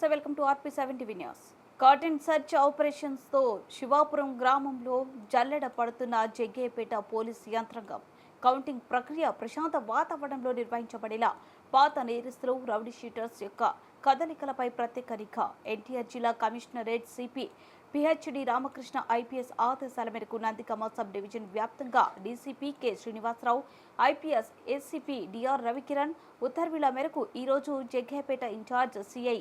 నమస్తే welcome to RP seventy news. Cordon search ఆపరేషన్స్తో Sivapuram గ్రామంలో జల్లెడ పడుతున్న జగ్గేపేట పోలీస్ యంత్రాంగం. కౌంటింగ్ ప్రక్రియ ప్రశాంత వాతావరణంలో నిర్వహించబడేలా పాత నేరస్తులు రౌడీ షీటర్స్ యొక్క కదలికలపై ప్రత్యేక నిఘా. ఎన్టీఆర్ జిల్లా commissionerate CP PhD Ramakrishna IPS ఆదేశాల మేరకు నందికమ సబ్ డివిజన్ వ్యాప్తంగా DCP K Srinivasa Rao IPS SCP DR Ravikiran ఉత్తర్వుల మేరకు ఈరోజు జగ్గేపేట ఇన్ఛార్జ్ సిఐ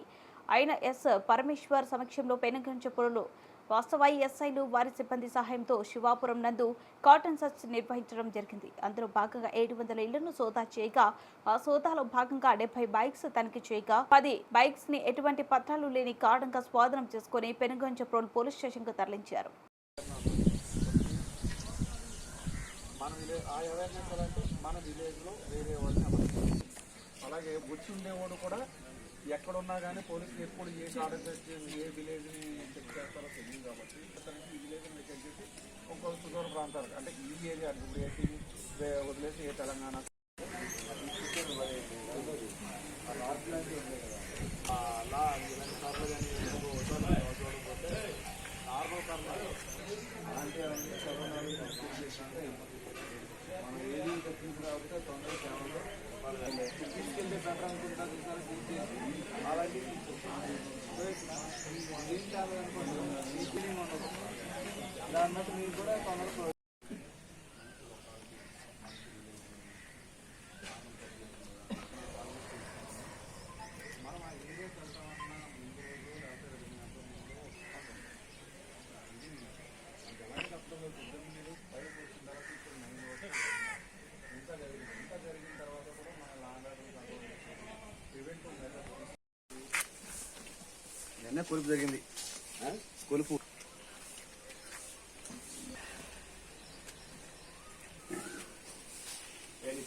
అయిన ఎస్ పరమేశ్వర్ సమక్షంలో పెనుగంచపురంలో వాస్తవాయి ఎస్ఐలు వారి సిబ్బంది సహాయంతో శివాపురం నందు కాటన్ సర్చ్ నిర్వహించడం జరిగింది. అందులో భాగంగా ఏడు వందల ఇళ్ళను సోదా చేయగా ఆ సోదాలో భాగంగా డెబ్బై బైక్స్ తనిఖీ చేయగా పది బైక్స్ని ఎటువంటి పత్రాలు లేని కారణంగా స్వాధీనం చేసుకుని పెనుగంచపురం పోలీస్ స్టేషన్కు తరలించారు అలాగే వచ్చి కూడా ఎక్కడున్నా కానీ పోలీసులు ఎప్పుడు ఏ ఆర్డర్ ఏ విలేజ్ని చెక్ చేస్తారో తెలియదు కాబట్టి అతనికి ఈ విలేజ్ని చెక్ చేసి ఇంకొక సుదూర ప్రాంతాలు అంటే ఈ ఏరియా ఇప్పుడు ఏపీ వదిలేసి ఏ తెలంగాణ అలా ఇలాంటి కార్లు కానీ చూడకపోతే నార్మల్ కార్లు అలాంటి అవన్నీ చదవనాలు చెక్ చేసినట్టే మనం ఏది తప్పించి కాబట్టి తొందరగా కేవలం దాన్ని బట్టి మీరు కూడా తొందరగా నిన్న కొలుపు జరిగింది. కొలుపు.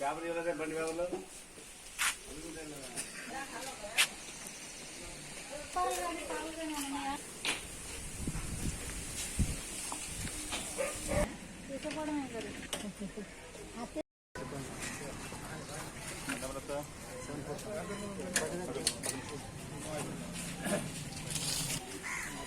పేపర్ చూడదే బండి పేపర్లో?